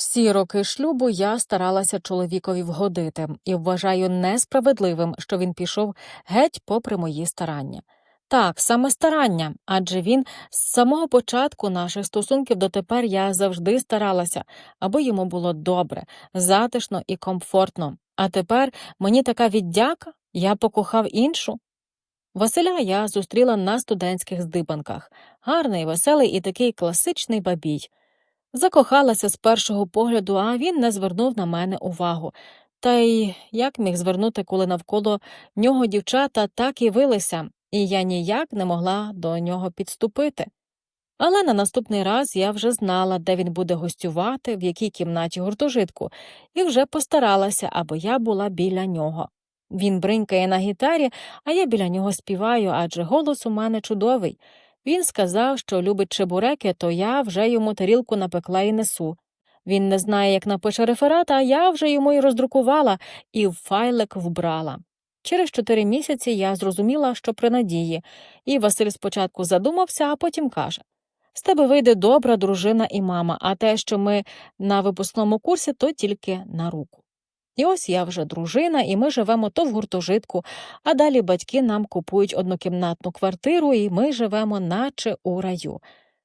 Всі роки шлюбу я старалася чоловікові вгодити і вважаю несправедливим, що він пішов геть попри мої старання. Так, саме старання, адже він з самого початку наших стосунків дотепер я завжди старалася, аби йому було добре, затишно і комфортно. А тепер мені така віддяка, я покохав іншу. Василя я зустріла на студентських здибанках. Гарний, веселий і такий класичний бабій. Закохалася з першого погляду, а він не звернув на мене увагу. Та й як міг звернути, коли навколо нього дівчата так і вилися, і я ніяк не могла до нього підступити. Але на наступний раз я вже знала, де він буде гостювати, в якій кімнаті гуртожитку, і вже постаралася, аби я була біля нього. Він бринькає на гітарі, а я біля нього співаю, адже голос у мене чудовий. Він сказав, що любить чебуреки, то я вже йому тарілку напекла і несу. Він не знає, як напише реферат, а я вже йому й роздрукувала і в файлик вбрала. Через чотири місяці я зрозуміла, що при надії, і Василь спочатку задумався, а потім каже з тебе вийде добра дружина і мама, а те, що ми на випускному курсі, то тільки на руку. І ось я вже дружина, і ми живемо то в гуртожитку, а далі батьки нам купують однокімнатну квартиру, і ми живемо наче у раю.